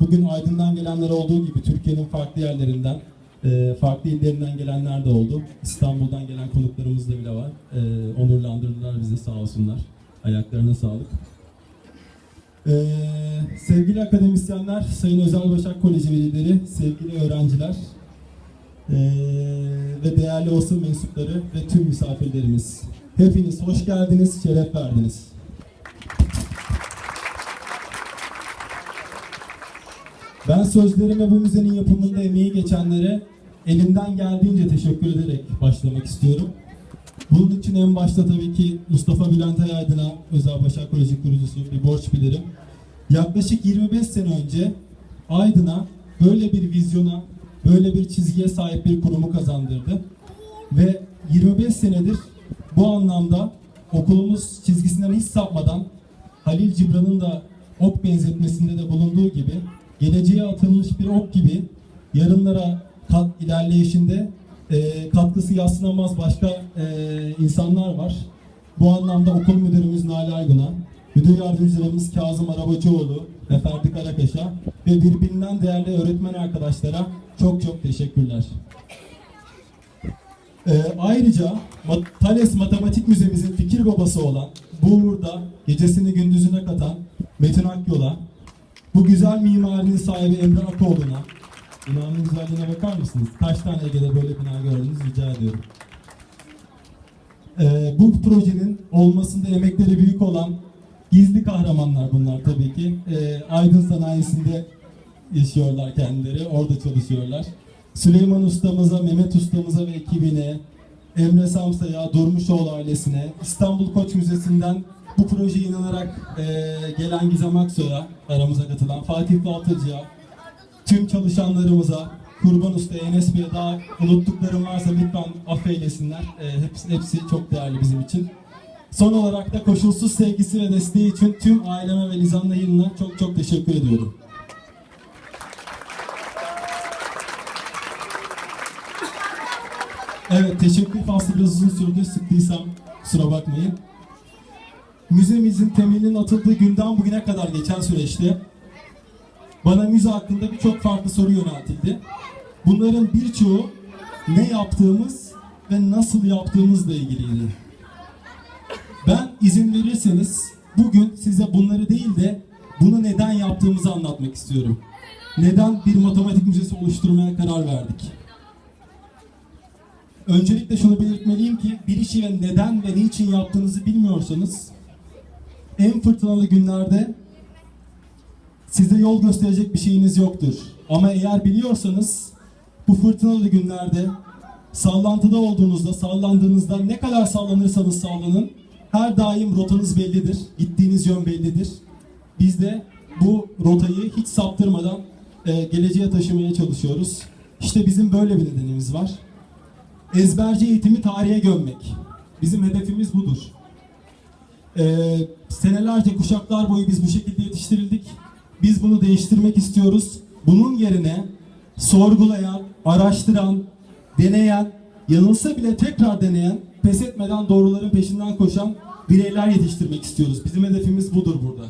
bugün Aydın'dan gelenler olduğu gibi Türkiye'nin farklı yerlerinden, e, farklı illerinden gelenler de oldu. İstanbul'dan gelen konuklarımız da bile var. E, onurlandırdılar bizi sağ olsunlar. Ayaklarına sağlık. E, sevgili akademisyenler, Sayın Özel Başak Koleji velileri, sevgili öğrenciler ve değerli olsun mensupları ve tüm misafirlerimiz. Hepiniz hoş geldiniz, şeref verdiniz. Ben sözlerime bu müzenin yapımında emeği geçenlere elimden geldiğince teşekkür ederek başlamak istiyorum. Bunun için en başta tabii ki Mustafa Bülent Ayaydın'a, Özel Başak Koleji kurucusu bir borç bilirim. Yaklaşık 25 sene önce Aydın'a böyle bir vizyona, böyle bir çizgiye sahip bir kurumu kazandırdı. Ve 25 senedir bu anlamda okulumuz çizgisinden hiç sapmadan Halil Cibran'ın da ok benzetmesinde de bulunduğu gibi geleceğe atılmış bir ok gibi yarınlara kat ilerleyişinde e, katkısı yadsınamaz başka e, insanlar var. Bu anlamda okul müdürümüz Nali Aygun'a, müdür yardımcılarımız Kazım Arabacıoğlu ve Ferdi Karakaş'a ve birbirinden değerli öğretmen arkadaşlara çok çok teşekkürler. Ee, ayrıca Thales Matematik Müzemizin fikir babası olan burada gecesini gündüzüne katan Metin Akyol'a, bu güzel mimarinin sahibi Emre Akoğlu'na, binanın güzelliğine bakar mısınız? Kaç tane Ege'de böyle bina gördünüz rica ediyorum. Ee, bu projenin olmasında emekleri büyük olan gizli kahramanlar bunlar tabii ki. Ee, Aydın sanayisinde yaşıyorlar kendileri, orada çalışıyorlar. Süleyman ustamıza, Mehmet ustamıza ve ekibine, Emre Samsa'ya, Durmuşoğlu ailesine, İstanbul Koç Müzesi'nden bu projeye inanarak eee, gelen Gizem Aksoy'a, aramıza katılan Fatih Baltacı'ya, tüm çalışanlarımıza, Kurban Usta, Enes Bey'e daha unuttuklarım varsa lütfen affeylesinler. Eee, hepsi, hepsi çok değerli bizim için. Son olarak da koşulsuz sevgisi ve desteği için tüm aileme ve Lizan'la Yılın'a çok çok teşekkür ediyorum. Evet, teşekkür faslı biraz uzun sürdü. Sıktıysam kusura bakmayın. Müzemizin temelinin atıldığı günden bugüne kadar geçen süreçte bana müze hakkında birçok farklı soru yöneltildi. Bunların birçoğu ne yaptığımız ve nasıl yaptığımızla ilgiliydi. Ben izin verirseniz bugün size bunları değil de bunu neden yaptığımızı anlatmak istiyorum. Neden bir matematik müzesi oluşturmaya karar verdik? Öncelikle şunu belirtmeliyim ki bir işi ve neden ve niçin yaptığınızı bilmiyorsanız en fırtınalı günlerde size yol gösterecek bir şeyiniz yoktur. Ama eğer biliyorsanız bu fırtınalı günlerde sallantıda olduğunuzda, sallandığınızda ne kadar sallanırsanız sallanın her daim rotanız bellidir, gittiğiniz yön bellidir. Biz de bu rotayı hiç saptırmadan e, geleceğe taşımaya çalışıyoruz. İşte bizim böyle bir nedenimiz var ezberci eğitimi tarihe gömmek. Bizim hedefimiz budur. Ee, senelerce kuşaklar boyu biz bu şekilde yetiştirildik. Biz bunu değiştirmek istiyoruz. Bunun yerine sorgulayan, araştıran, deneyen, yanılsa bile tekrar deneyen, pes etmeden doğruların peşinden koşan bireyler yetiştirmek istiyoruz. Bizim hedefimiz budur burada.